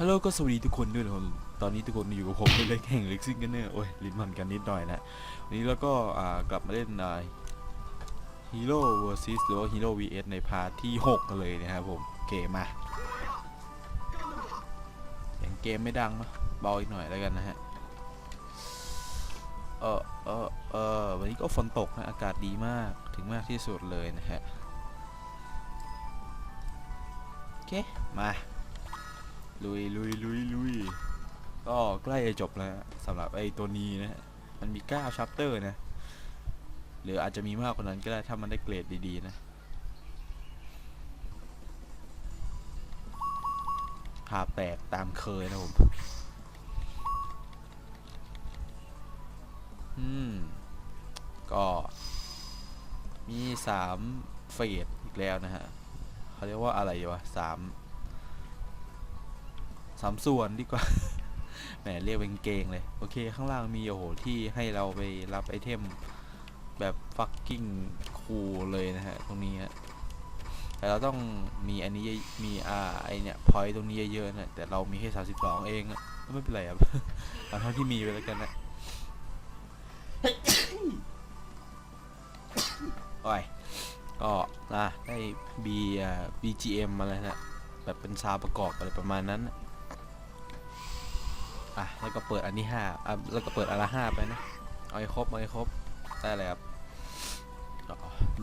ฮัลโหลก็สวัสดีทุกคนด้วยนะครับตอนนี้ทุกคนอยู่กับผมเป็นเล็กแห่งเล็กซิงกันเนอร์โอ้ยลิ้นมันกันนิดหน่อยนะวันนี้เราก็กลับมาเล่นฮีโร่ vs หรือว่าฮีโร่ vs ในพาร์ทที่ 6 กันเลยนะครับผมเกมมาเสียงเกมไม่ดังนะเบาอีกหน่อยแล้วกันนะฮะเออเออเออวันนี้ก็ฝนตกนะอากาศดีมากถึงมากที่สุดเลยนะฮะโอเคมา ลุยลุยลุยลุยก็ใกล้จะจบแล้วสำหรับไอ้ตัวนี้นะ มันมี 9 ชัปเตอร์นะ หรืออาจจะมีมากกว่านั้นก็ได้ถ้ามันได้เกรดดีๆนะภาแตกตามเคยนะผม อืม ก็มีสามเฟสอีกแล้วนะฮะ เขาเรียกว่าอะไรวะสาม สามส่วนดีกว่า แหมเรียกเป็นเกงเลย โอเคข้างล่างมีโอ้โหที่ให้เราไปรับไอเทมแบบฟักกิ้งคูลเลยนะฮะ ตรงนี้ฮะแต่เราต้องมีอันนี้มีอ่าไอเนี่ยพอยตรงนี้เยอะๆนะแต่เรามีแค่สามสิบสองเองก็ไม่เป็นไรครับเอาเท่าที่มีไปแล้วกันนะโอ้ยก็นะได้ B อ่า BGM มาแล้วนะแบบเป็นซาประกอบอะไรประมาณนั้นนะ อะแล้วก็เปิดอันที่ห้าอะแล้วก็เปิดอันละห้าไปนะเอาให้ครบเอาให้ครบได้เลยครับ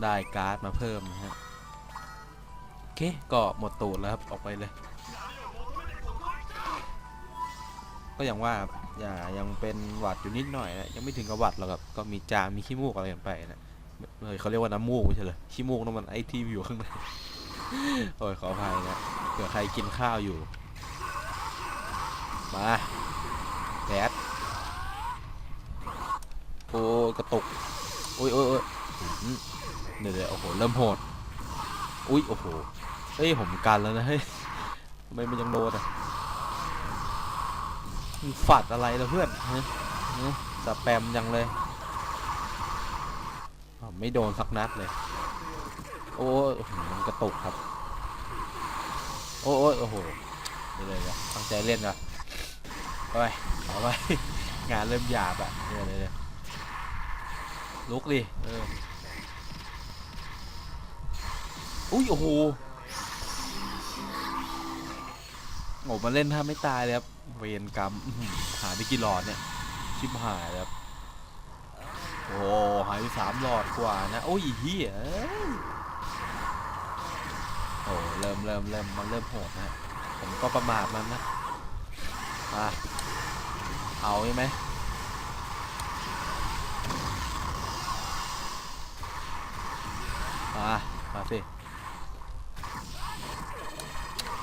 ได้การ์ดมาเพิ่มนะฮะโอเคก็หมดตูดแล้วครับออกไปเลย ก็อย่างว่าครับอย่ายังเป็นหวัดอยู่นิดหน่อยนะยังไม่ถึงกับหวัดหรอกครับก็มีจามมีขี้มูกอะไรกันไปนะเฮ้ยเขาเรียกว่าน้ำมูกไม่ใช่เหรอขี้มูกนั่นมันไอที่อยู่ข้างในโอ้ยขออภัยนะเผื่อใครกินข้าวอยู่ มาแดดโอ้กระตุกโอ้ยโอ้ยโอ้ยอืมเดี๋ยวเดี๋ยวโอ้โหเริ่มโหดอุ้ยโอ้โหเฮ้ยผมกันแล้วนะเฮ้ยทำไมมันยังโดนอะฝัดอะไรล่ะเพื่อนฮะฮะสแปมยังเลยไม่โดนสักนัดเลย โอ้ยมันกระตุกครับ โอ้ยโอ้โหเดี๋ยเลยตั้งใจเล่นนะไปเอาไปงานเริ่มหยาบอะเดี๋ยเลยเดี๋ย ลุกดิเอออุ้ยโอ้โหโอ้มาเล่นท่าไม่ตายเลยครับ เวรกรรมหายไปกี่หลอดเนี่ย ชิบหายครับ โอ้หายไปสามหลอดกว่านะ โอ้ยเฮียโอ้เริ่มเริ่มเริ่มมันเริ่มโหดนะ ผมก็ประมาทมันนะมาเอาใช่ไหม มามาสิ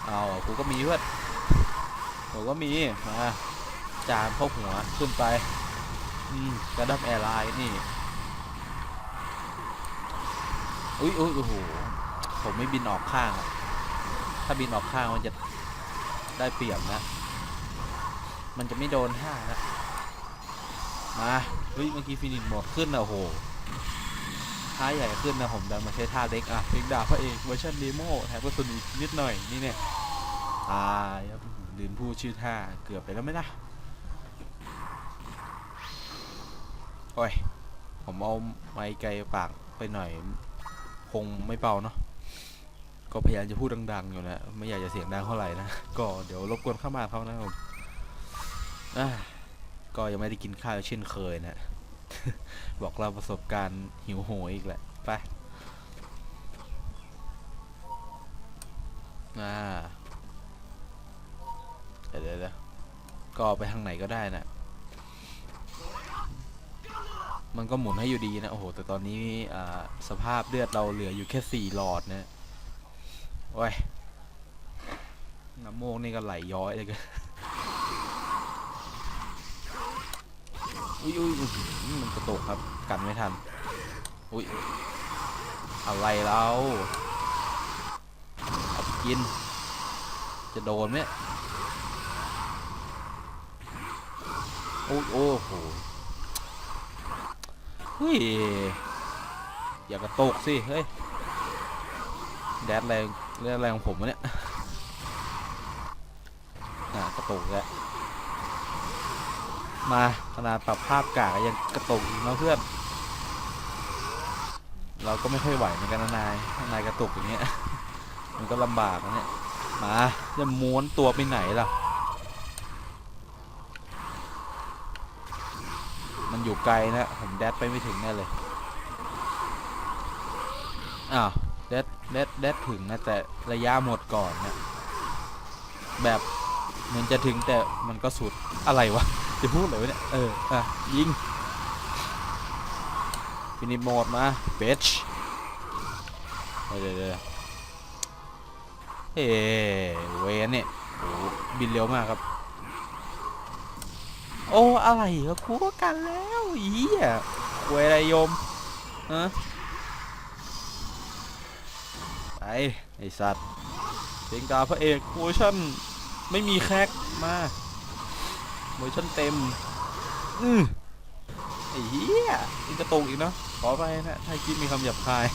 เอากูก็มีเพื่อนกูก็มีมาจามเข้าหัวขึ้นไปอืมกระดับแอร์ไลน์นี่อุ้ยอุ้ยโอ้โหผมไม่บินออกข้าง ถ้าบินออกข้างมันจะได้เปรียบนะ มันจะไม่โดนท่านะ มา เฮ้ย เมื่อกี้ฟินิชหมดขึ้นนะโอ้โหาใหญ่ขึ้นนะผมดันมาใช้ท่าเล็กอะเพลงดาบพระเอกเวอร์ชันเดโมแถมกระสุนอีกนิดหน่อยนี่เนี่ยตายลืมพูดชื่อท่าเกือบไปแล้วไหมนะโอ้ยผมเอาไม้ไกลปากไปหน่อยคงไม่เบาเนาะก็พยายามจะพูดดัง ๆ อยู่นะ ไม่อยากจะเสียงดังเท่าไหร่นะ ก็เดี๋ยวรบกวนเข้ามาเขานะครับผมอะก็ยังไม่ได้กินข้าวเช่นเคยนะ บอกเราประสบการณ์หิวโหยอีกแหละ ไปอ่าเดี๋ยวเดี๋ยวก็ไปทางไหนก็ได้นะ มันก็หมุนให้อยู่ดีนะ โอ้โห แต่ตอนนี้อ่าสภาพเลือดเราเหลืออยู่แค่สี่หลอดนะ โอ้ย น้ำโมูกนี่ก็ไหลย้อยเลยกัน อุ้ยอุ้ยมันกระตกครับ กันไม่ทัน อุ้ย อะไรเราเอากิน จะโดนไหมโอ้ยโอ้โหเฮ้ย อย่ากระตกสิ เฮ้ย แดดแรงแรงของผมวะเนี่ย น่ะกระตกแล้ว มาขนาดปรับภาพกากยังกระตุกนะเพื่อน เราก็ไม่ค่อยไหวเหมือนกันนะนายนายกระตุกอย่างเงี้ย มันก็ลำบากนะเนี่ย มาจะม้วนตัวไปไหนล่ะ มันอยู่ไกลนะผมแดดไปไม่ถึงแน่เลย อ้าวแดดแดดแดดถึงนะแต่ระยะหมดก่อนเนี่ย แบบมันจะถึงแต่มันก็สุดอะไรวะ จะพูดอะไรวะเนี่ย เออ อะ ยิงฟินิโหมดมาเบชเดี๋ยวเดี๋ยวเดี๋ยวเฮ้เวนเนี่ยโอ้บินเร็วมากครับ โอ้ อะไรก็คู่กันแล้วอีอะเวไรโยมฮะไป ไอสัตว์เพลงตาพระเอกเวชั่น ไม่มีแคกมา เวอร์ชันเต็ม อือไอ้เหี้ยอีกกระตุกอีกเนาะขอไปนะถ้าคิดมีคำหยาบคาย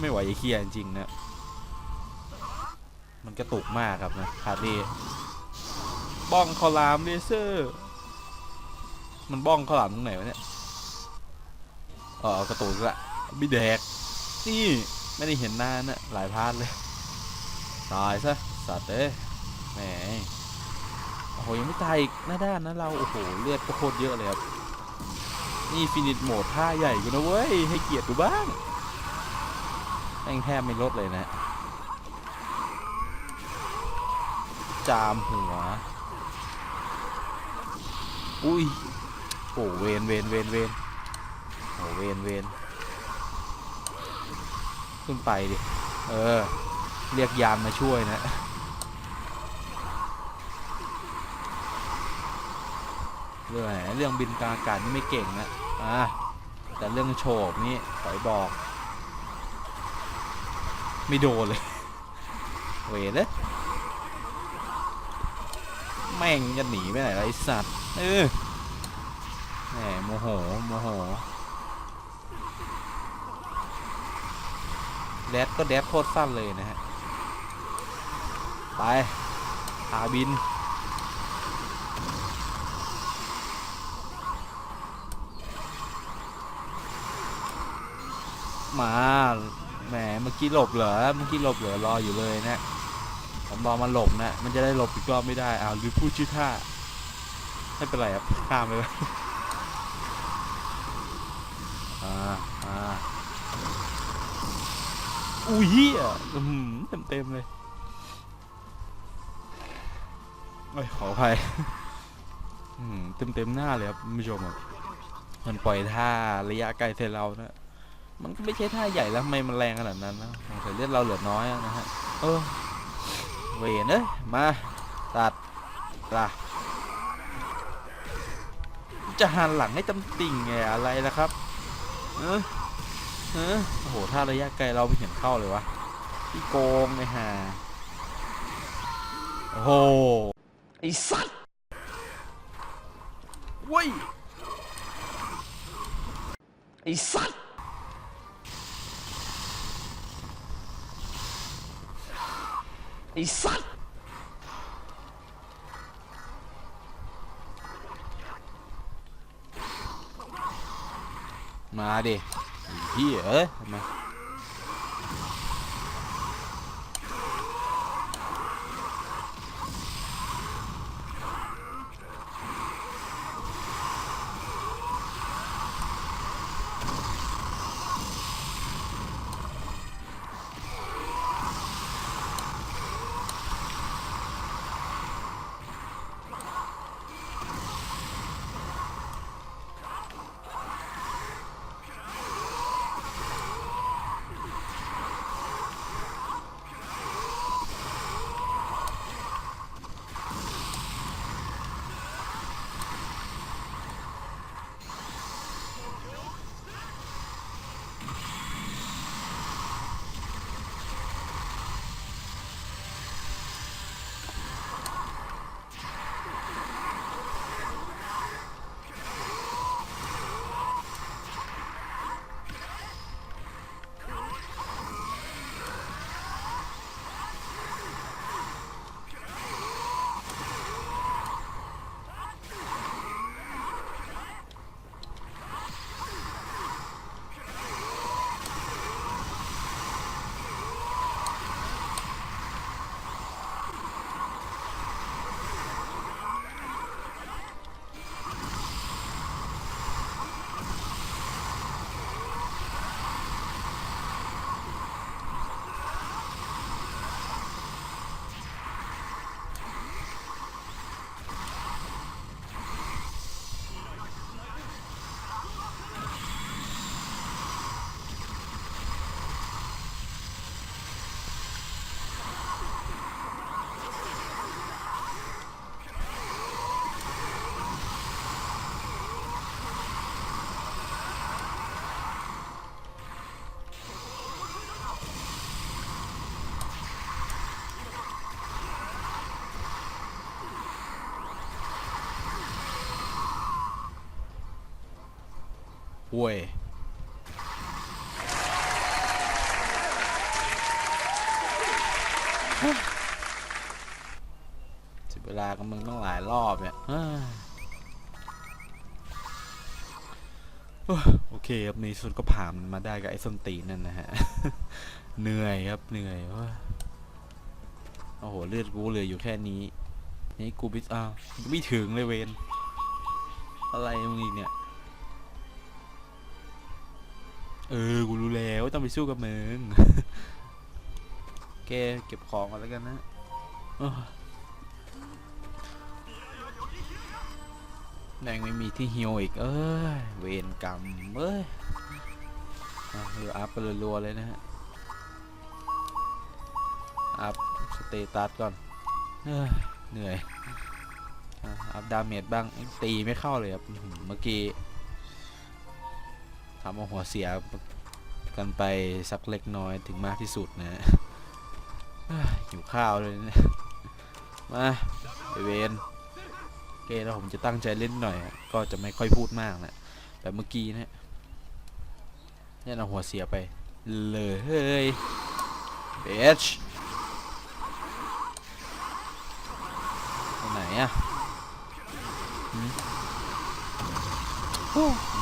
ไม่ไหวไอ้เคียจริงๆนะมันกระตุกมากครับนะคาร์ดีบ้องคอลามเลเซอร์ มันบ้องข้าวหลามตรงไหนวะเนี่ยเออกระตุกอีกละบิแดก นี่ไม่ได้เห็นหน้านะหลายพาร์ทเลย ตายซะสัตว์เอ้ยแหมโอ้โหยังไม่ตายอีกหน้าด้านนะเราโอ้โหเลือดก็โคตรเยอะเลยครับนี่ฟินิชโหมดท่าใหญ่กูนะเว้ยให้เกียรติกูบ้างแม่งแทบไม่ลดเลยนะ จามหัว อุ้ยโอ้เวนเวนเวนเวนโอ้เวนเวนขึ้นไปดิ เออ เรียกยามมาช่วยนะ เรื่องเรื่องบินกลางอากาศนี่ไม่เก่งนะอะแต่เรื่องโฉบนี่ขอยบอก ไม่โดนเลยเวเลยแม่งจะหนีไปไหนไอสัตว์เออแหมโมโหโมโหแดดก็แดดโคตรสั้นเลยนะฮะ ไปพาบิน มาแหมเมื่อกี้หลบเหรอเมื่อกี้หลบเหรอรออยู่เลยนะผมรอมาหลบนะ มันจะได้หลบอีกรอบไม่ได้อ้าวหรือพูดชื่อท่าไม่เป็นไรครับข้ามไปเลยอ่าอ่าอุ้ยเต็มเต็มเลยเอ้ยขออภัยเต็มเต็มหน้าเลยครับคุณผู้ชมครับมันปล่อยท่าระยะไกลใส่เรานะ มันก็ไม่ใช่ท่าใหญ่แล้วทำไมมันแรงขนาดนั้นนะสงสัยเลือดเราเหลือน้อยนะฮะเออเวนเอ้ยมาตัดล่ะจะหันหลังให้ตำติ่งไงอะไรล่ะครับเออเออโอ้โหถ้าระยะไกลเราไม่เห็นเข้าเลยวะพี่โกงไอ้ห่าโอ้โหไอ้สัตว์เว้ยไอ้สัตว์ ไอ้สัตว์มาดิพี่เอ้ยมา ห่วยสิบเวลากับมึงต้องหลายรอบเนี่ยเฮ้ยโอ้โอเคครับในที่สุดก็ผ่านมันมาได้กับไอ้ส้นตีนนั่นนะฮะ เหนื่อยครับเหนื่อยเว้ยโอ้โห เลือดกูเหลืออยู่แค่นี้ นี่กูบิอ้าวไม่ถึงเลยเวนอะไรมึงอีกเนี่ย เออ กูรู้แล้วต้องไปสู้กับมึงแกเก็บของก่อนแล้วกันนะแมงไม่มีที่ฮิวอีก เอ้ย เวรกรรมเอ้ยอะเดี๋ยวอัพไปรัวๆเลยนะฮะ อัพสเตตัสก่อน เหนื่อย อัพดาเมจบ้าง ตีไม่เข้าเลยครับ เมื่อกี้ ทำเอาหัวเสียกันไปสักเล็กน้อยถึงมากที่สุดนะอยหิวข้าวเลยนะมาไปเวนโอเคแล้วผมจะตั้งใจเล่นหน่อย ก็จะไม่ค่อยพูดมากนะแบบเมื่อกี้นะเนี่ยเอาหัวเสียไป เลยเฮ้ยเบชไหนอะ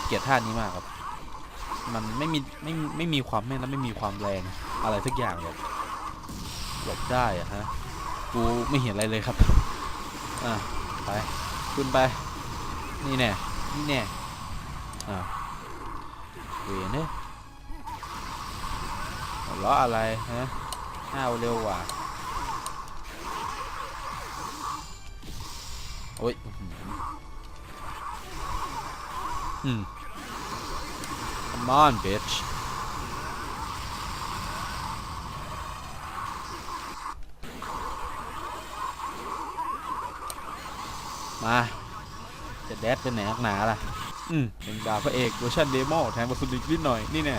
เกลียดท่านี้มากครับ มันไม่มีไม่ไม่มีความแม่นและไม่มีความแรงอะไรสักอย่างเลยหลบได้อะฮะกูไม่เห็นอะไรเลยครับอะไปขึ้นไป นี่แน่นี่แน่อะเวรเนี่ยหัวเราะอะไรฮะห้าวเร็วกว่าโอ้ยอืม come on bitch มาจะแดดเป็นไหนักหนาล่ะอืมเป็นดาวพระเอกเวอร์ชันเดโมแทนบทสุดอีกนิดหน่อย นี่แน่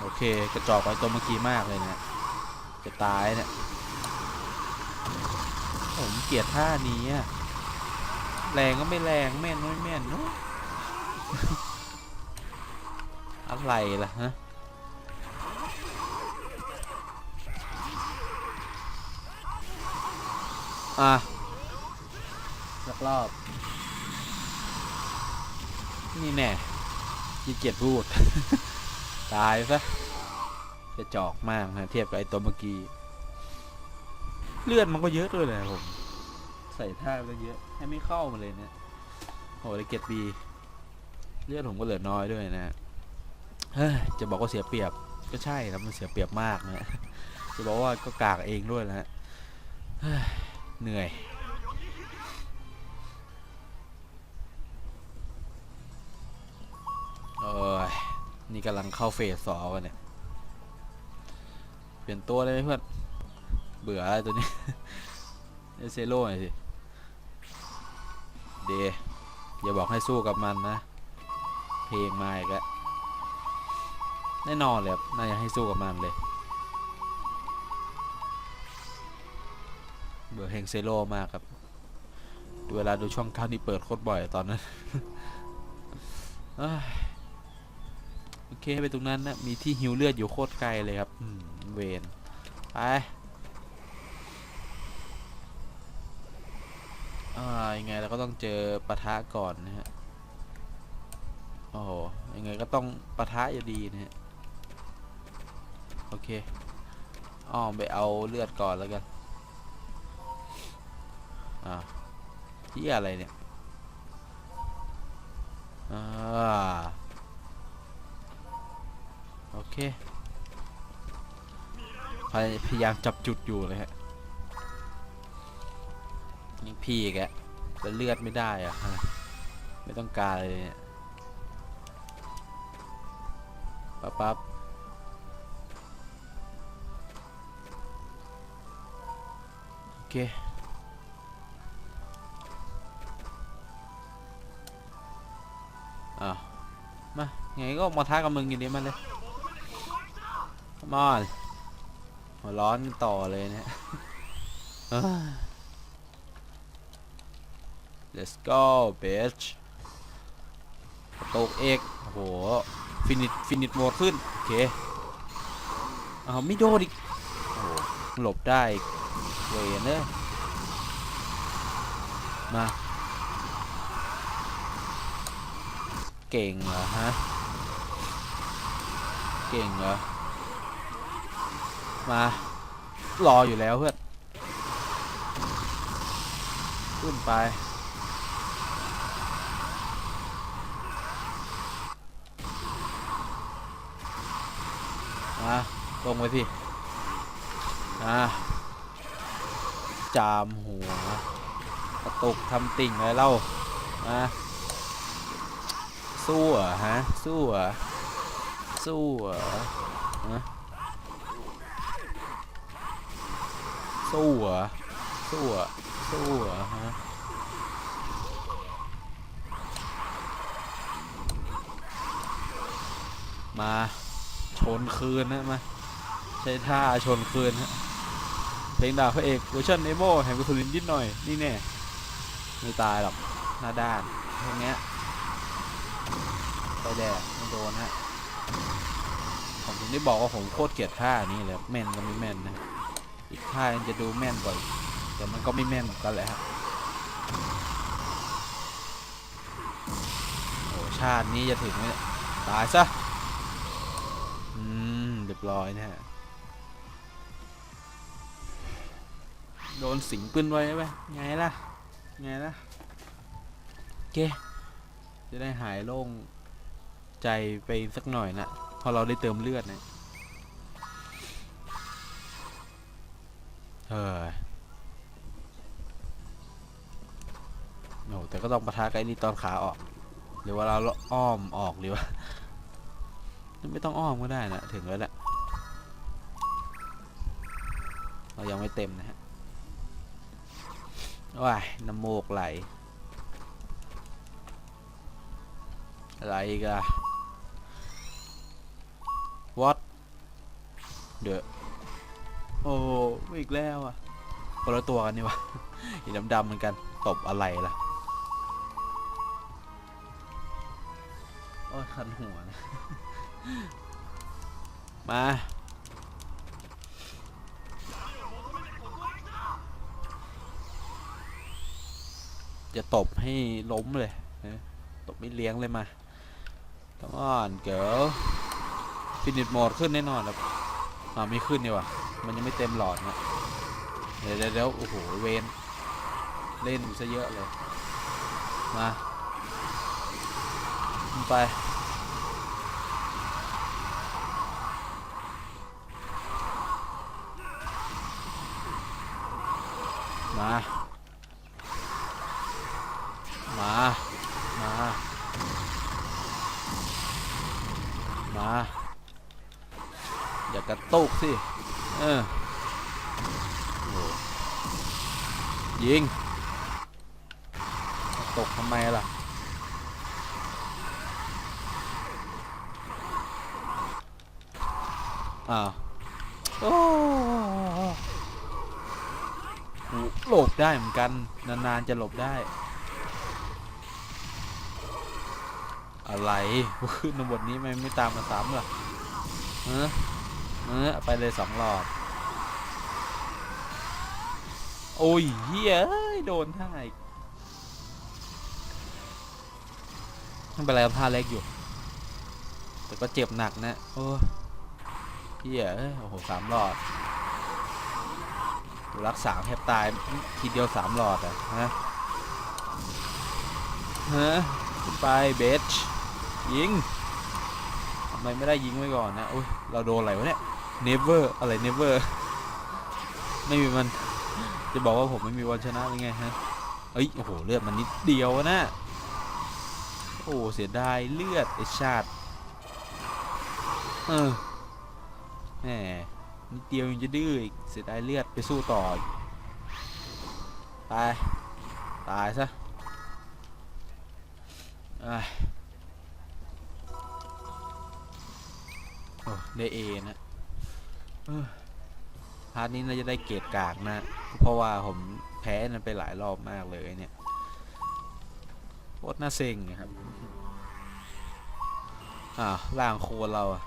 โอเค กระจอกไปตัวเมื่อกี้มากเลยเนี่ยจะตายเนี่ยผมเกลียดท่านี้อะ แรงก็ไม่แรงแม่นก็ไม่แม่นเนอะอะไรล่ะฮะอะสักรอบ นี่แน่ยี่เกียจพูด ตายซะจะจอกมากนะเทียบกับไอ้ตัวเมื่อกี้ เลือดมันก็เยอะด้วยเลยผม ใส่ท่าไปเยอะ ให้ไม่เข้ามาเลยเนี่ยโหเลยเกียรติบีเลือดผมก็เหลือน้อยด้วยนะเฮ้ยจะบอกว่าเสียเปรียบก็ใช่ครับมันเสียเปรียบมากนะจะบอกว่าก็กากเองด้วยนะฮะเหนื่อยโอ้ยนี่กำลังเข้าเฟสสองกันเนี่ย เปลี่ยนตัวเลยไหมเพื่อน เบื่ออะไรตัวนี้เอเซโร่หน่อยสิ เดอย่าบอกให้สู้กับมันนะ เพลงมาอีกแล้วแน่นอนเลยน่าจะให้สู้กับมันเลย เบื่อเพลงเซโร่มากครับ เวลาดูช่องเก้านี่เปิดโคตรบ่อยตอนนั้นโอเคไปตรงนั้นนะมีที่ฮิวเลือดอยู่โคตรไกลเลยครับเวนไป อ่ายังไงเราก็ต้องเจอปะทะก่อนนะฮะ โอ้โห ยังไงก็ต้องปะทะอยู่ดีนะฮะ โอเคอ้อมไปเอาเลือดก่อนแล้วกัน อ่าที่อะไรเนี่ย อ่า โอเค พยพยายามจับจุดอยู่เลยฮะ นี่พี่แกแล้วเลือดไม่ได้อะไม่ต้องการเลยเนี่ยปั๊บปั๊บโอเคอ้าวมา ไงก็มาท้ากับมึงอยู่ดีมาเลยมาหัวร้อนต่อเลยเนี่ย let's go bitch ตกเอกโอ้โหฟินิชฟินิชโหมดขึ้น โอเคอ้าไม่โดนอีกโอ้หหลบได้เวยเนอะมา เก่งเหรอฮะ เก่งเหรอ มา รออยู่แล้วเพื่อน ขึ้นไป มา ลงไปสิอะจามหัวกระตุกทำติ่งอะไรเล่ามาสู้เหรอฮะสู้เหรอสู้เหรอฮะสู้เหรอสู้เหรอสู้เหรอฮะมาชนคืนนะมา ช้ท่าชนคืนฮะเพลงดาวพระเอกเวอร์ชันเนโมแห่งกุศลินนิดหน่อย นี่แน่ไม่ตายหรอกหน้าด้านพวกเนี้ยไปแดกไม่โดนฮะผมถึงได้บอกว่าผมโคตรเกลียดท่านี้เลยแม่นก็ไม่แม่นนะอีกท่ายังจะดูแม่นกว่าอีกแต่มันก็ไม่แม่นเหมือนกันแหละฮะโอ้ชาตินี้จะถึงไหมตายซะอืมเรียบร้อยนะฮะ โดนสิงปืนไว้ไหมไงล่ะ ไงล่ะโอเคจะได้หายโล่งใจไปสักหน่อยนะพอเราได้เติมเลือดเนี่ยเฮ้ยโอ้แต่ก็ต้องปะทะกับไอ้นี่ตอนขาออก หรือว่าเราอ้อมออกหรือว่าไม่ต้องอ้อมก็ได้นะถึงแล้วแหละเรายังไม่เต็มนะฮะ ว้ายน้ำโมกไหล อะไรกัน what เดอะโอ้ไม่อีกแล้วอะคนละตัวกันนี่วะอีดำๆเหมือนกัน ตบอะไรล่ะโอ้ยคันหัวนะ มา จะตบให้ล้มเลยนะตบไม่เลี้ยงเลยมาต้องอ่อนเก๋อฟินิชโหมดขึ้นแน่นอนครับอ่าไม่ขึ้นนี่วะมันยังไม่เต็มหลอดนะเดี๋ยวเดี๋ยวโอ้โหเวนเล่นซะเยอะเลย มาไป มา มา มา มา อย่ากระ ตุกสิเออยิง ตกทำไมล่ะ อ้าวโอ้โหหลบได้เหมือนกัน นานๆจะหลบได้ อะไรขึ้นในบทนี้ไม่ไม่ตามมาซ้ำล่ะเออ เออไปเลยสองหลอด โอ้ยเฮียเอ้ย โดนท่าอีกไม่เป็นไรครับท่าเล็กอยู่ แต่ก็เจ็บหนักนะ โอ้ยเฮียเอ้ย โอ้โหสามหลอดรักษาแทบตาย ทีเดียวสามหลอดอะฮะฮะขึ้นไปเบสยิงทำไมไม่ได้ยิงไว้ก่อนนะอุ้ยเราโดนอะไรวะเนี่ย never อะไร never ไม่มีมัน จะบอกว่าผมไม่มีวันชนะหรือไงฮะเอ้ย โอ้โห เลือดมันนิดเดียวนะ โอ้ เสียดายเลือดไอชาติ เออ แหม นิดเดียวยังจะดื้ออีก เสียดายเลือดไปสู้ต่อ ตาย ตายซะเอ้ยโอ้ได้เอนะ พาร์ทนี้น่าจะได้เกรดกากนะ เพราะว่าผมแพ้มันไปหลายรอบมากเลยเนี่ยโคตรน่าเซ็งครับ อ่าวร่างโคนเราอะ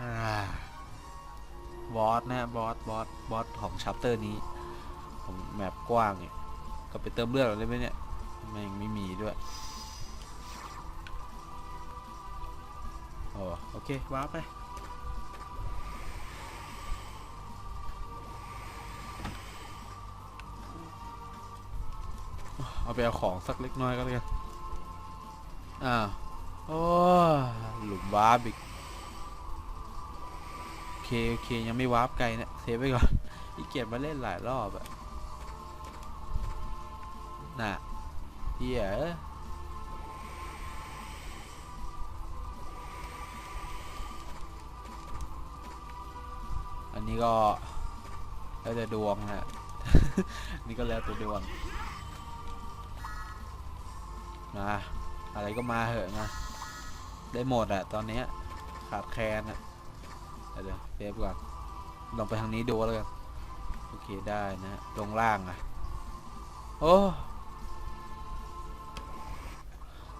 อ่าบอสนะฮะบอสบอสบอสของชัปเตอร์นี้ของแมปกว้างเนี่ยก็ไปเติมเลือดเราได้ไหมเนี่ยแม่งไม่มีด้วย โอ้โอเคว้าร์ปไปเอาไปเอาของสักเล็กน้อยก็แล้วกัน อ่า โอ้หลุมวาร์ปอีก โอเค โอเค ยังไม่วาร์ปไกลนะ เซฟไว้ก่อน อีเกียจมาเล่นหลายรอบอะน่ะเฮีย นนี้ก็แล้วแต่ดวงฮะ นี่ก็แล้วแต่ดวง มา อะไรก็มาเหอะนะ ได้หมดอะตอนนี้ขาดแคลนอะเดี๋ยวเซฟก่อนลองไปทางนี้ดูแล้วกัน โอเคได้นะลงล่างอะโอ้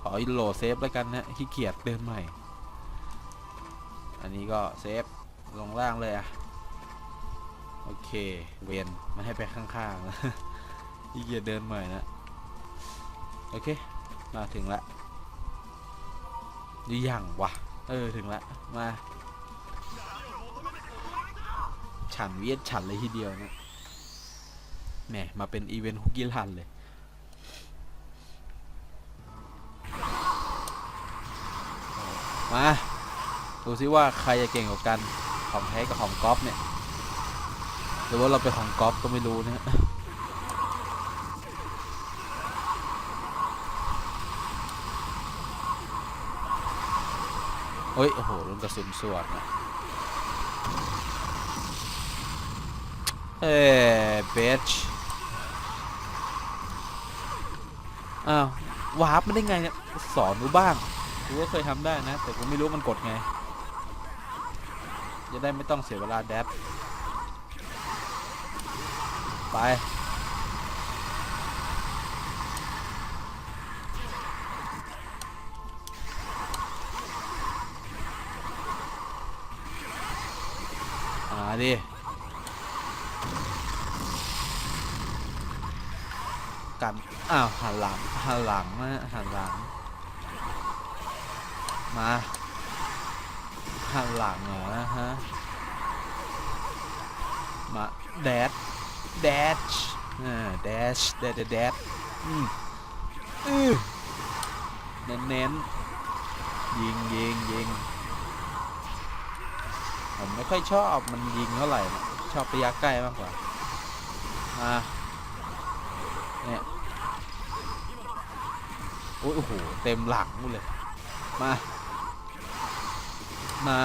ขอโหลดเซฟแล้วกันนะขี้เกียจเดินใหม่ อันนี้ก็เซฟลงล่างเลยอะ โอเค เวียนมันให้ไปข้างๆนะขี้เกียจเดินใหม่นะ โอเค มาถึงละดีอย่างวะ เออ ถึงละ มา ฉันเวียดฉันเลยทีเดียวนะแหม มาเป็นอีเวนต์คุกกี้รันเลยมา ดูซิว่าใครจะเก่งกว่ากันของแท้กับของก๊อฟเนี่ย หรือว่าเราเป็นของก๊อฟก็ไม่รู้เนะเฮ้ย โอ้โหลุนกระสุนสวดนะเอ้เบชอ้าว วาร์ปไม่ได้ไงเนี่ย สอนกูบ้างกูก็เคยทำได้นะ แต่กูไม่รู้มันกดไง จะได้ไม่ต้องเสียเวลาแดด ไปมาดิกันอ้าวหันหลังหันหลังนะหันหลัง มาหันหลังเหรอฮะมาแดด แดชอ่าแดชแดดแดดอืมอือเน้นเน้นยิงยิงยิงผมไม่ค่อยชอบมันยิงเท่าไหร่ชอบระยะใกล้มากกว่ามาเนี่ยโอ้ยโอ้โหเต็มหลังหมดเลย มา มา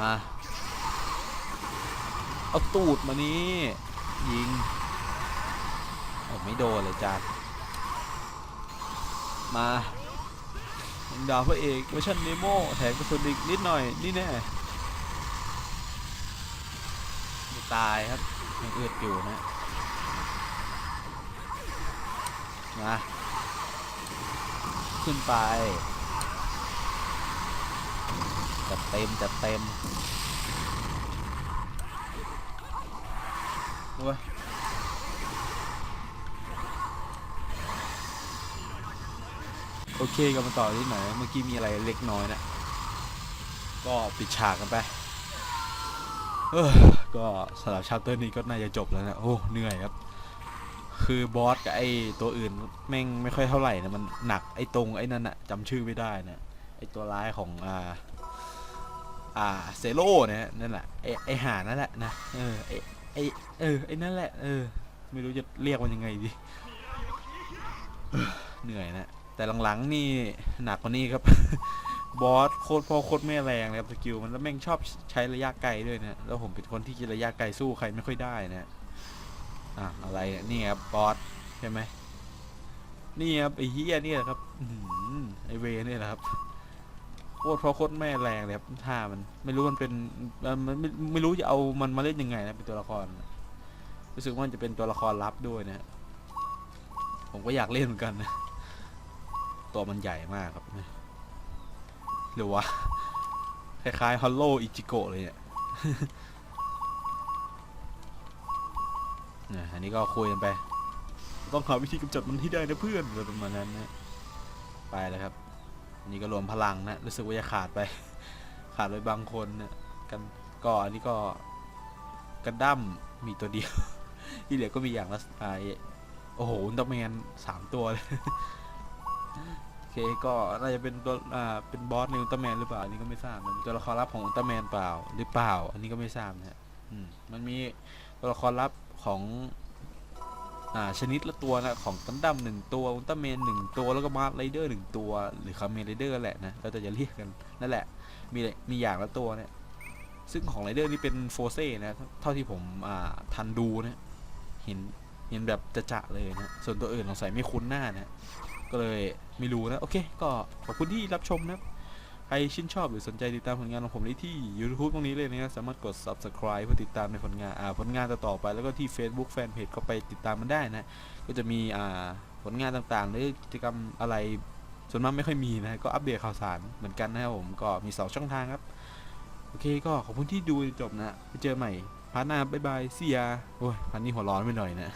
มา เอาตูดมานี่ยิงโอ้ไม่โดนเลยจามาดาวพระเอกเวอร์ชันเนโมแถมกระสุนอีกนิดหน่อย นี่แน่ตายครับยังอืดอยู่นะมาขึ้นไปจัดเต็มจัดเต็มโอ้ย โอเคก็มาต่อที่ไหนเมื่อกี้มีอะไรเล็กน้อยนะก็ปิดฉากกันไปเออก็สำหรับชาปเตอร์นี้ก็น่าจะจบแล้วนะ โอ้เหนื่อยครับ คือบอสกับไอ้ตัวอื่นแม่งไม่ค่อยเท่าไหร่นะ มันหนักไอ้ตรงไอ้นั่นอะจำชื่อไม่ได้นะไอ้ตัวร้ายของอ่าอ่าเซโร่เนี่ยนั่นแหละไอ้ไอ้หานั่นแหละนะเออไอ้ไอเออไอ้นั่นแหละเออไม่รู้จะเรียกมันยังไงดีเหนื่อยนะ แต่หลังๆนี่หนักกว่านี้ครับ บอสโคตรพ่อโคตรแม่แรงเลยครับสกิลมันแล้วแม่งชอบใช้ระยะไกลด้วยนะแล้วผมเป็นคนที่ระยะไกลสู้ใครไม่ค่อยได้นะอะอะไรนี่ครับบอสใช่ไหมนี่ครับไอ้เฮียนี่ยครับไอเวนี่แหละครับโคตรพ่อโคตรแม่แรงเลยครับท่ามันไม่รู้มันเป็นมันมันไม่ไม่รู้จะเอามันมาเล่นยังไงนะเป็นตัวละครรู้สึกว่ามันจะเป็นตัวละครลับด้วยนะผมก็อยากเล่นเหมือนกันนะ ตัวมันใหญ่มากครับ หรือว่าคล้ายๆฮอลโลอิจิโกะเลยเนี่ยนี่อันนี้ก็คุยกันไป ต้องหาวิธีกำจัดมันให้ได้นะเพื่อนอะไรประมาณนั้นนะไปแล้วครับ อันนี้ก็รวมพลังนะ รู้สึกว่าจะขาดไป ขาดไปบางคนนะกันก็อันนี้ก็กันดั้มมีตัวเดียว ที่เหลือก็มีอย่างละไอโอ้โหอุลตร้าแมนสามตัวเลย โอเคก็น่าจะเป็นตัวอ่าเป็นบอสในอุลตร้าแมนหรือเปล่าอันนี้ก็ไม่ทราบนะมีตัวละครลับของอุลตร้าแมนเปล่าหรือเปล่า อันนี้ก็ไม่ทราบนะฮะอืมมันมีตัวละครลับของอ่าชนิดละตัวนะของกันดั้มหนึ่งตัวอุลตร้าแมนหนึ่งตัวแล้วก็มาร์ไรเดอร์หนึ่งตัวหรือคาเมนไรเดอร์แหละนะแล้วแต่จะเรียกกันนั่นแหละ มีมีอย่างละตัวเนี่ยซึ่งของไรเดอร์นี่เป็นโฟเซ่นะเท่าที่ผมอ่าทันดูนะเห็นเห็นแบบจะจะเลยนะส่วนตัวอื่นสงสัยไม่คุ้นหน้านะ ก็เลยไม่รู้นะ โอเค ก็ขอบคุณที่รับชมนะครับใครชื่นชอบหรือสนใจติดตามผลงานของผมได้ที่ YouTube ตรงนี้เลยนะสามารถกด subscribe เพื่อติดตามในผลงานอ่าผลงานต่อๆไปแล้วก็ที่ Facebook Fanpage ก็ไปติดตามมันได้นะ ก็จะมีอ่าผลงานต่างๆ หรือกิจกรรมอะไรส่วนมากไม่ค่อยมีนะ ก็อัปเดตข่าวสารเหมือนกันนะครับผมก็มี2ช่องทางครับ โอเคก็ขอบคุณที่ดูจนจบนะไปเจอใหม่พาร์ทหน้าบ๊ายบายเสียโอ้ยพันนี้หัวร้อนไปหน่อยนะ